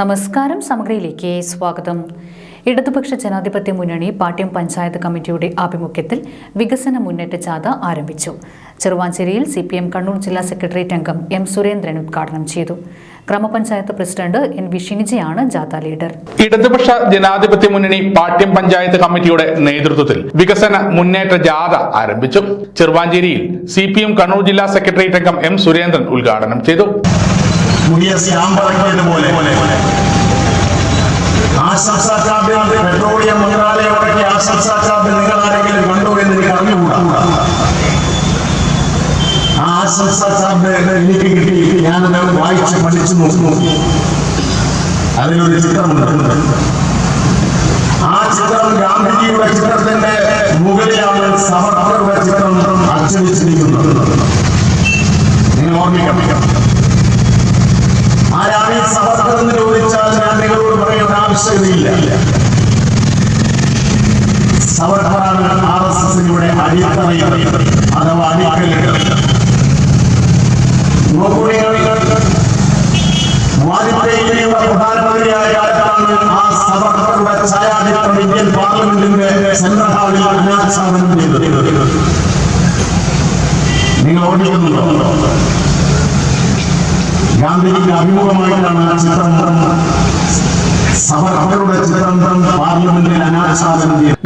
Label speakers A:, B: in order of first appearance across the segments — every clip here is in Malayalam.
A: നമസ്കാരം സമഗ്രയിലേക്ക് സ്വാഗതം. ഇടതുപക്ഷ ജനാധിപത്യ മുന്നണി പാട്യം പഞ്ചായത്ത് കമ്മിറ്റിയുടെ ആഭിമുഖ്യത്തിൽ വികസന മുന്നേറ്റ ജാഥ ആരംഭിച്ചു. ചെറുവാഞ്ചേരിയിൽ സി പി എം കണ്ണൂർ ജില്ലാ സെക്രട്ടേറിയറ്റ് അംഗം എം സുരേന്ദ്രൻ ഉദ്ഘാടനം ചെയ്തു. ഗ്രാമപഞ്ചായത്ത് പ്രസിഡന്റ് എൻ വി ഷിനിജയാണ് ജാഥ ലീഡർ.
B: ഇടതുപക്ഷ ജനാധിപത്യ മുന്നണി പാട്യം പഞ്ചായത്ത് കമ്മിറ്റിയുടെ നേതൃത്വത്തിൽ വികസന മുന്നേറ്റ ജാഥ ആരംഭിച്ചു. ചെറുവാഞ്ചേരിയിൽ സി പി എം കണ്ണൂർ ജില്ലാ സെക്രട്ടേറിയറ്റ് അംഗം എം സുരേന്ദ്രൻ ഉദ്ഘാടനം ചെയ്തു.
C: എനിക്ക് കിട്ടി ഞാനത് വായിച്ച് പഠിച്ചു നോക്കുന്നു അതിലൊരു ചിത്രമുണ്ട് ആ ചിത്രം ഗാന്ധിജിയുടെ ചിത്രത്തിന്റെ മുകളിലാണ് സമർപ്പകരുടെ ചിത്രം അച്ചടിച്ചിരിക്കുന്നത് നിങ്ങൾ ഓർമ്മിക്കണം ആരാണ് ഈ സവർക്കർ എന്ന് ചോദിച്ചാൽ ഞാൻ നിങ്ങളോട് പറയേണ്ട ആവശ്യമില്ല സവർക്കറാണ് ആർ എസ് എസിലൂടെ അടിത്തറയിൽ അഥവാ അടിക്കലുകൾ നിങ്ങൾ ഓർമ്മിക്കുന്നുണ്ടോ ഗാന്ധിജിക്ക് അഭിമുഖമായിട്ടാണ് ചിത്രം സവർക്കറുടെ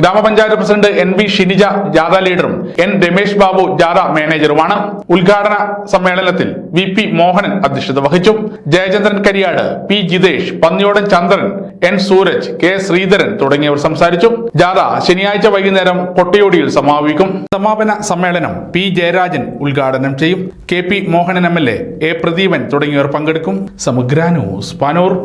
B: ഗ്രാമപഞ്ചായത്ത് പ്രസിഡന്റ് എൻ വി ഷിനിജ ജാഥ ലീഡറും എൻ രമേശ് ബാബു ജാഥ മാനേജറുമാണ്. ഉദ്ഘാടന സമ്മേളനത്തിൽ വി പി മോഹനൻ അധ്യക്ഷത വഹിച്ചു. Jayachandran Kariyad P Jithesh Panniyodan Chandran N Sooraj K Sreedharan തുടങ്ങിയവർ സംസാരിച്ചു. ജാഥ ശനിയാഴ്ച വൈകുന്നേരം കൊട്ടയോടിയിൽ സമാപിക്കും. സമാപന സമ്മേളനം പി ജയരാജൻ ഉദ്ഘാടനം ചെയ്യും. K P Mohanan M L A Pradeepan തുടങ്ങിയവർ പങ്കെടുക്കും. സമഗ്ര ന്യൂസ് പാനൂർ.